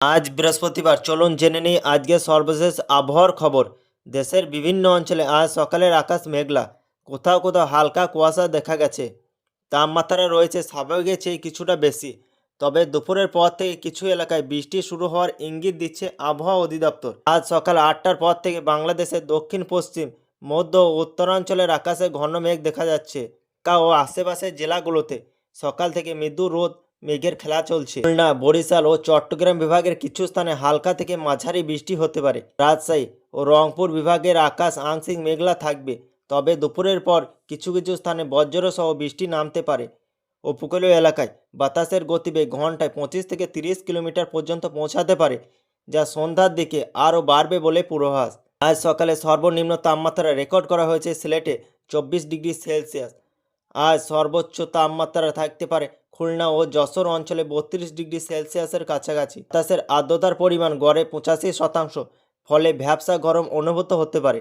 আজ বৃহস্পতিবার, চলুন জেনে নিই আজকে সর্বশেষ আবহাওয়ার খবর। দেশের বিভিন্ন অঞ্চলে আজ সকালের আকাশ মেঘলা, কোথাও কোথাও হালকা কুয়াশা দেখা গেছে। তাপমাত্রা রয়েছে স্বাভাবিকের চেয়ে কিছুটা বেশি, তবে দুপুরের পর থেকে কিছু এলাকায় বৃষ্টি শুরু হওয়ার ইঙ্গিত দিচ্ছে আবহাওয়া অধিদপ্তর। আজ সকাল আটটার পর থেকে বাংলাদেশের দক্ষিণ, পশ্চিম, মধ্য ও উত্তরাঞ্চলের আকাশে ঘন মেঘ দেখা যাচ্ছে। কা ও আশেপাশের জেলাগুলোতে সকাল থেকে মৃদু রোদ মেঘের খেলা চলছে। খুলনা, বরিশাল ও চট্টগ্রাম বিভাগের কিছু স্থানে হালকা থেকে মাঝারি বৃষ্টি হতে পারে। রাজশাহী ও রংপুর বিভাগের আকাশ আংশিক মেঘলা থাকবে। তবে দুপুরের পর কিছু কিছু স্থানে বজ্র সহ বৃষ্টি নামতে পারে। উপকূলীয় এলাকায় বাতাসের গতিবেগ ঘন্টায় পঁচিশ থেকে তিরিশ কিলোমিটার পর্যন্ত পৌঁছাতে পারে, যা সন্ধ্যার দিকে আরও বাড়বে বলে পূর্বাভাস। আজ সকালে সর্বনিম্ন তাপমাত্রা রেকর্ড করা হয়েছে সিলেটে চব্বিশ ডিগ্রি সেলসিয়াস। আজ সর্বোচ্চ তাপমাত্রা থাকতে পারে খুলনা ও যশোর অঞ্চলে বত্রিশ ডিগ্রি সেলসিয়াসের কাছাকাছি। বাতাসের আর্দ্রতার পরিমাণ গড়ে পঁচাশি শতাংশ, ফলে ভ্যাবসা গরম অনুভূত হতে পারে।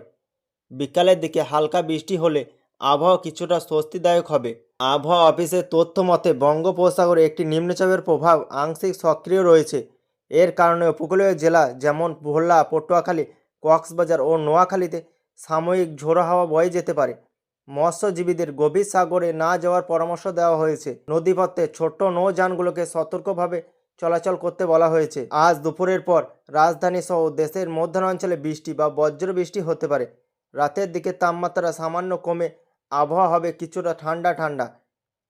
বিকালের দিকে হালকা বৃষ্টি হলে আবহাওয়া কিছুটা স্বস্তিদায়ক হবে। আবহাওয়া অফিসের তথ্য মতে, বঙ্গোপসাগরে একটি নিম্নচাপের প্রভাব আংশিক সক্রিয় রয়েছে। এর কারণে উপকূলীয় জেলা যেমন ভোলা, পটুয়াখালী, কক্সবাজার ও নোয়াখালীতে সাময়িক ঝোড়ো হাওয়া বয়ে যেতে পারে। মৎস্যজীবীদের গভীর সাগরে না যাওয়ার পরামর্শ দেওয়া হয়েছে। নদীপথে ছোট্ট নৌযানগুলোকে সতর্কভাবে চলাচল করতে বলা হয়েছে। আজ দুপুরের পর রাজধানী সহ দেশের মধ্যাঞ্চলে বৃষ্টি বা বজ্র বৃষ্টি হতে পারে। রাতের দিকে তাপমাত্রা সামান্য কমে আবহাওয়া হবে কিছুটা ঠান্ডা ঠান্ডা।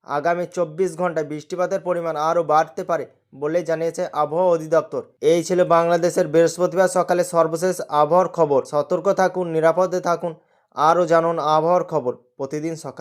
আগামী চব্বিশ ঘন্টায় বৃষ্টিপাতের পরিমাণ আরও বাড়তে পারে বলে জানিয়েছে আবহাওয়া অধিদপ্তর। এই ছিল বাংলাদেশের বৃহস্পতিবার সকালে সর্বশেষ আবহাওয়ার খবর। সতর্ক থাকুন, নিরাপদে থাকুন। আরও জানুন আবহাওয়ার খবর প্রতিদিন সকাল।